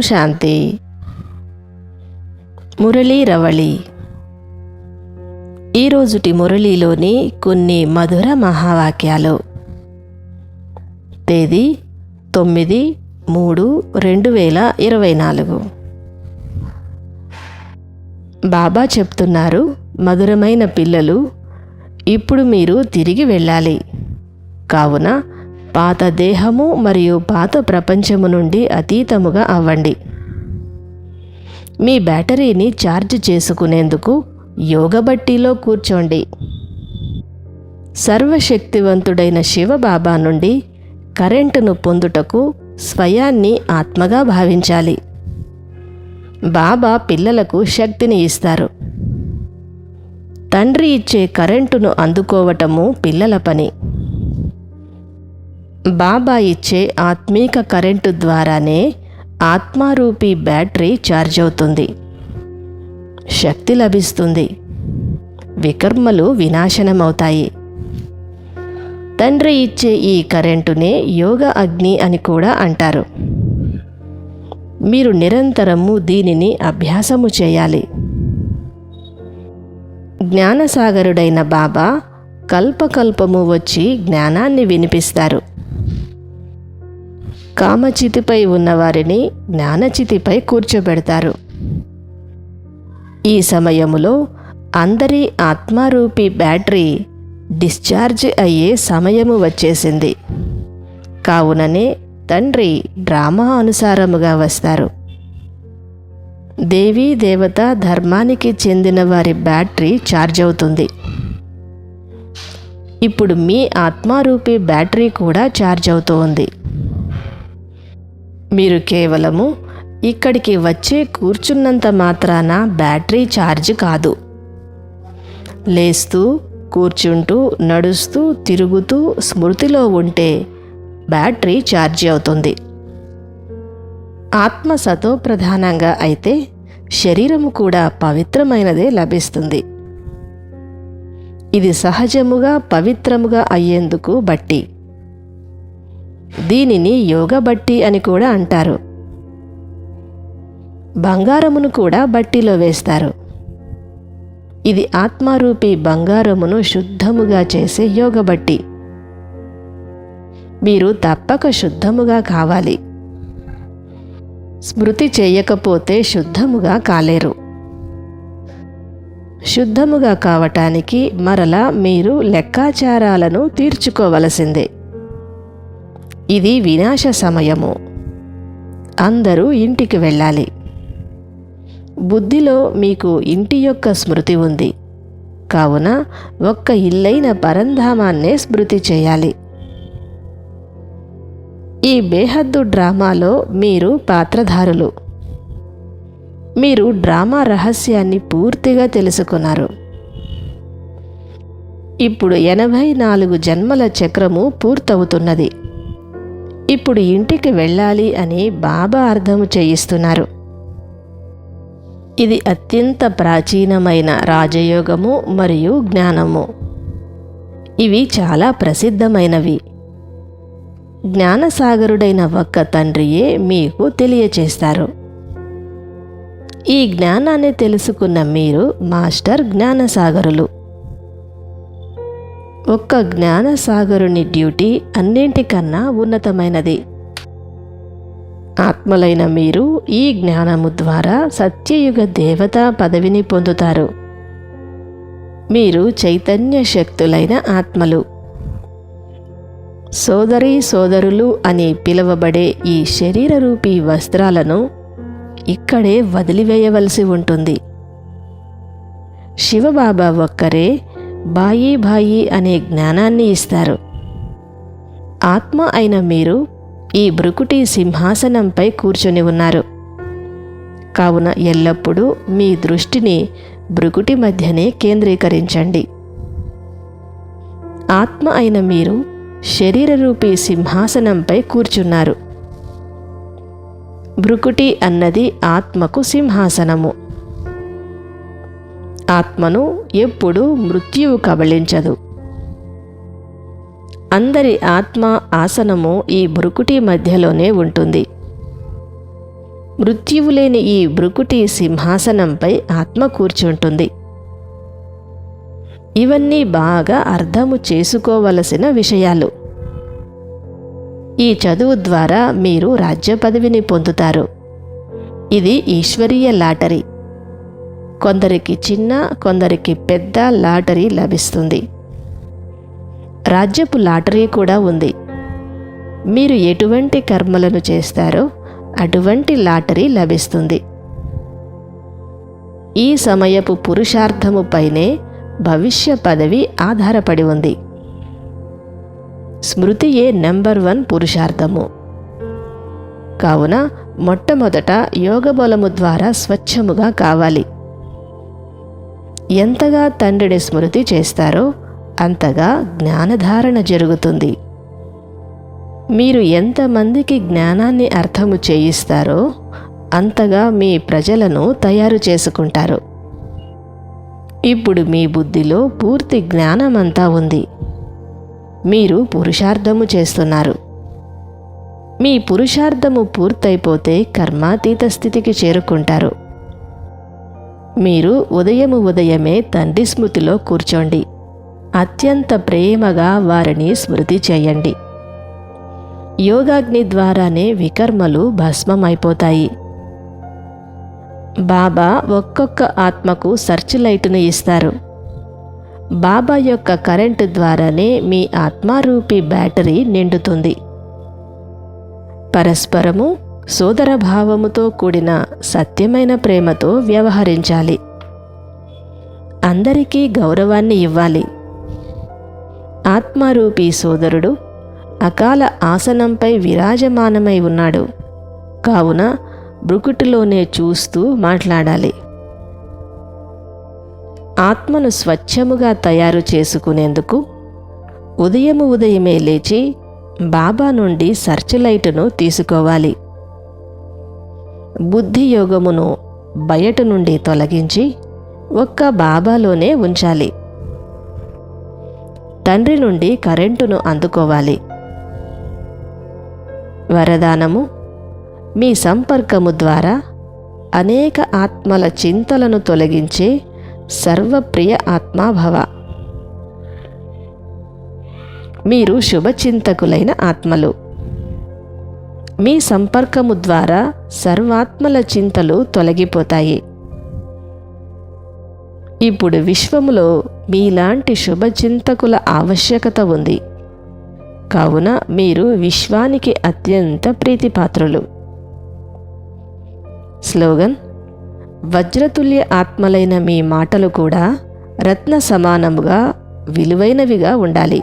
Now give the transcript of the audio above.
శాంతి. మురళీ రవళి. ఈరోజుటి మురళీలోని కొన్ని మధుర మహావాక్యాలు. తేదీ తొమ్మిది మూడు రెండు వేల ఇరవై నాలుగు. బాబా చెప్తున్నారు మధురమైన పిల్లలు ఇప్పుడు మీరు తిరిగి వెళ్ళాలి. కావున పాత దేహము మరియు పాత ప్రపంచము నుండి అతీతముగా అవ్వండి. మీ బ్యాటరీని ఛార్జ్ చేసుకునేందుకు యోగబట్టిలో కూర్చోండి. సర్వశక్తివంతుడైన శివబాబా నుండి కరెంటును పొందుటకు స్వయాన్ని ఆత్మగా భావించాలి. బాబా పిల్లలకు శక్తిని ఇస్తారు. తండ్రి ఇచ్చే కరెంటును అందుకోవటము పిల్లల పని. బాబా ఇచ్చే ఆత్మీక కరెంటు ద్వారానే ఆత్మారూపీ బ్యాటరీ ఛార్జ్ అవుతుంది శక్తి లభిస్తుంది. వికర్మలు వినాశనమవుతాయి. తండ్రి ఇచ్చే ఈ కరెంటునే యోగ అగ్ని అని కూడా అంటారు. మీరు నిరంతరము దీనిని అభ్యాసము చేయాలి. జ్ఞానసాగరుడైన బాబా కల్పకల్పము వచ్చి జ్ఞానాన్ని వినిపిస్తారు. కామచితిపై ఉన్నవారిని జ్ఞానచితిపై కూర్చోబెడతారు. ఈ సమయములో అందరి ఆత్మారూపి బ్యాటరీ డిశ్చార్జ్ అయ్యే సమయము వచ్చేసింది. కావుననే తండ్రి డ్రామా అనుసారముగా వస్తారు. దేవీ దేవత ధర్మానికి చెందిన వారి బ్యాటరీ ఛార్జ్ అవుతుంది ఇప్పుడు మీ ఆత్మారూపి బ్యాటరీ కూడా ఛార్జ్ అవుతూ ఉంది మీరు కేవలము ఇక్కడికి వచ్చే కూర్చున్నంత మాత్రాన బ్యాటరీ ఛార్జ్ కాదు. లేస్తూ కూర్చుంటూ నడుస్తూ తిరుగుతూ స్మృతిలో ఉంటే బ్యాటరీ ఛార్జ్ అవుతుంది. ఆత్మ సతో ప్రధానంగా అయితే శరీరము కూడా పవిత్రమైనదే లభిస్తుంది. ఇది సహజముగా పవిత్రముగా అయ్యేందుకు బట్టి. దీనిని యోగ బట్టి అని కూడా అంటారు. బంగారమును కూడా బట్టిలో వేస్తారు. ఇది ఆత్మారూపి బంగారమును శుద్ధముగా చేసే యోగ బట్టి మీరు తప్పక శుద్ధముగా కావాలి. స్మృతి చేయకపోతే శుద్ధముగా కాలేరు. శుద్ధముగా కావటానికి మరలా మీరు లెక్కాచారాలను తీర్చుకోవలసిందే. ఇది వినాశ సమయము. అందరూ ఇంటికి వెళ్ళాలి. బుద్ధిలో మీకు ఇంటి యొక్క స్మృతి ఉంది. కావున ఒక్క ఇల్లైన పరంధామాన్నే స్మృతి చేయాలి. ఈ బేహద్దు డ్రామాలో మీరు పాత్రధారులు. మీరు డ్రామా రహస్యాన్ని పూర్తిగా తెలుసుకున్నారు. ఇప్పుడు ఎనభై నాలుగు జన్మల చక్రము పూర్తవుతున్నది. ఇప్పుడు ఇంటికి వెళ్ళాలి అని బాబా అర్థం చేయిస్తున్నారు. ఇది అత్యంత ప్రాచీనమైన రాజయోగము మరియు జ్ఞానము. ఇవి చాలా ప్రసిద్ధమైనవి. జ్ఞానసాగరుడైన ఒక్క తండ్రియే మీకు తెలియచేస్తారు. ఈ జ్ఞానాన్ని తెలుసుకున్న మీరు మాస్టర్ జ్ఞానసాగరులు. ఒక్క జ్ఞానసాగరుని డ్యూటీ అన్నింటికన్నా ఉన్నతమైనది. ఆత్మలైన మీరు ఈ జ్ఞానము ద్వారా సత్యయుగ దేవతా పదవిని పొందుతారు. మీరు చైతన్య శక్తులైన ఆత్మలు. సోదరీ సోదరులు అని పిలువబడే ఈ శరీరరూపీ వస్త్రాలను ఇక్కడే వదిలివేయవలసి ఉంటుంది. శివబాబా ఒక్కరే బాయి బాయి అనే జ్ఞానాన్ని ఇస్తారు. ఆత్మ అయిన మీరు ఈ భృకుటి సింహాసనంపై కూర్చొని ఉన్నారు. కావున ఎల్లప్పుడూ మీ దృష్టిని భృకుటి మధ్యనే కేంద్రీకరించండి. ఆత్మ అయిన మీరు శరీరరూపీ సింహాసనంపై కూర్చున్నారు. భృకుటి అన్నది ఆత్మకు సింహాసనము. ఆత్మను ఎప్పుడూ మృత్యువు కబళించదు. అందరి ఆత్మ ఆసనము ఈ భృకుటి మధ్యలోనే ఉంటుంది. మృత్యువు లేని ఈ భృకుటి సింహాసనంపై ఆత్మ కూర్చుంటుంది. ఇవన్నీ బాగా అర్థము చేసుకోవలసిన విషయాలు. ఈ చదువు ద్వారా మీరు రాజ్య పదవిని పొందుతారు. ఇది ఈశ్వరీయ లాటరీ. కొందరికి చిన్న కొందరికి పెద్ద లాటరీ లభిస్తుంది. రాజ్యపు లాటరీ కూడా ఉంది. మీరు ఎటువంటి కర్మలను చేస్తారో అటువంటి లాటరీ లభిస్తుంది. ఈ సమయపు పురుషార్థముపైనే భవిష్య పదవి ఆధారపడి ఉంది. స్మృతియే నెంబర్ వన్ పురుషార్థము. కావున మొట్టమొదట యోగబలము ద్వారా స్వచ్ఛముగా కావాలి. ఎంతగా తండ్రిని స్మృతి చేస్తారో అంతగా జ్ఞానధారణ జరుగుతుంది. మీరు ఎంతమందికి జ్ఞానాన్ని అర్థము చేయిస్తారో అంతగా మీ ప్రజలను తయారు చేసుకుంటారు. ఇప్పుడు మీ బుద్ధిలో పూర్తి జ్ఞానమంతా ఉంది. మీరు పురుషార్థము చేస్తున్నారు. మీ పురుషార్థము పూర్తయిపోతే కర్మాతీత స్థితికి చేరుకుంటారు. మీరు ఉదయము ఉదయమే తండ్రి స్మృతిలో కూర్చోండి. అత్యంత ప్రేమగా వారిని స్మృతి చేయండి. యోగాగ్ని ద్వారానే వికర్మలు భస్మమైపోతాయి. బాబా ఒక్కొక్క ఆత్మకు సర్చ్ లైటును ఇస్తారు. బాబా యొక్క కరెంటు ద్వారానే మీ ఆత్మారూపి బ్యాటరీ నిండుతుంది. పరస్పరము సోదర భావముతో కూడిన సత్యమైన ప్రేమతో వ్యవహరించాలి. అందరికీ గౌరవాన్ని ఇవ్వాలి. ఆత్మారూపి సోదరుడు అకాల ఆసనంపై విరాజమానమై ఉన్నాడు. కావున బ్రుకుటిలోనే చూస్తూ మాట్లాడాలి. ఆత్మను స్వచ్ఛముగా తయారు చేసుకునేందుకు ఉదయము ఉదయమే లేచి బాబా నుండి సర్చ్ లైటును తీసుకోవాలి. బుద్ధి యోగమును బయట నుండి తొలగించి ఒక్క బాబాలోనే ఉంచాలి. తండ్రి నుండి కరెంటును అందుకోవాలి. వరదానము మీ సంపర్కము ద్వారా అనేక ఆత్మల చింతలను తొలగించే సర్వప్రియ ఆత్మాభవ మీరు శుభచింతకులైన ఆత్మలు. మీ సంపర్కము ద్వారా సర్వాత్మల చింతలు తొలగిపోతాయి. ఇప్పుడు విశ్వములో మీలాంటి శుభచింతకుల ఆవశ్యకత ఉంది. కావున మీరు విశ్వానికి అత్యంత ప్రీతిపాత్రులు. స్లోగన్ వజ్రతుల్య ఆత్మలైన మీ మాటలు కూడా రత్న సమానముగా విలువైనవిగా ఉండాలి.